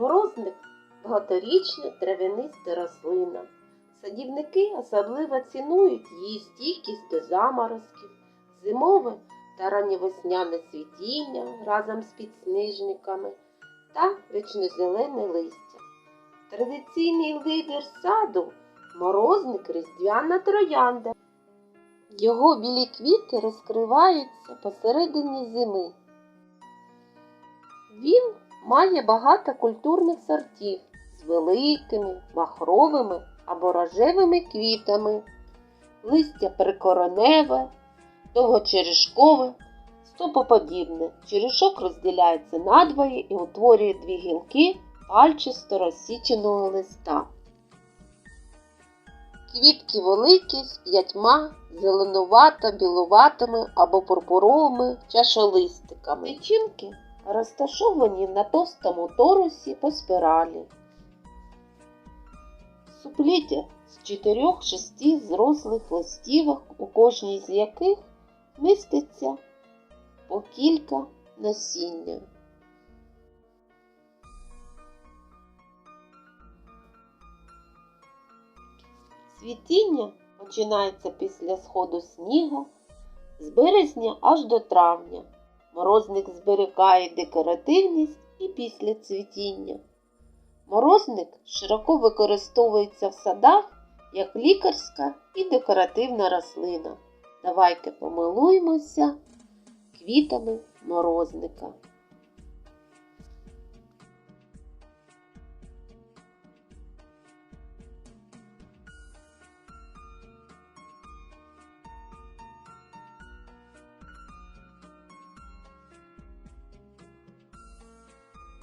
Морозник багаторічна трав'яниста рослина. Садівники особливо цінують її стійкість до заморозків, зимове та ранньовесняне цвітіння разом з підсніжниками та вічнозелене листя. Традиційний лидер саду морозник різдвяна троянда. Його білі квіти розкриваються посередині зими. Він має багато культурних сортів з великими, махровими або рожевими квітами, листя прикороневе, довгочерешкове, стопоподібне. Черешок розділяється надвоє і утворює дві гілки пальчисто розсіченого листа. Квітки великі з п'ятьма зеленувато-білуватими або пурпуровими чашолистиками. Личинки розташовані на товстому торусі по спіралі. Супліддя з 4-6 зрослих листівок, у кожній з яких міститься по кілька насіння. Цвітіння починається після сходу снігу з березня аж до травня. Морозник зберігає декоративність і після цвітіння. Морозник широко використовується в садах як лікарська і декоративна рослина. Давайте помилуємося квітами морозника.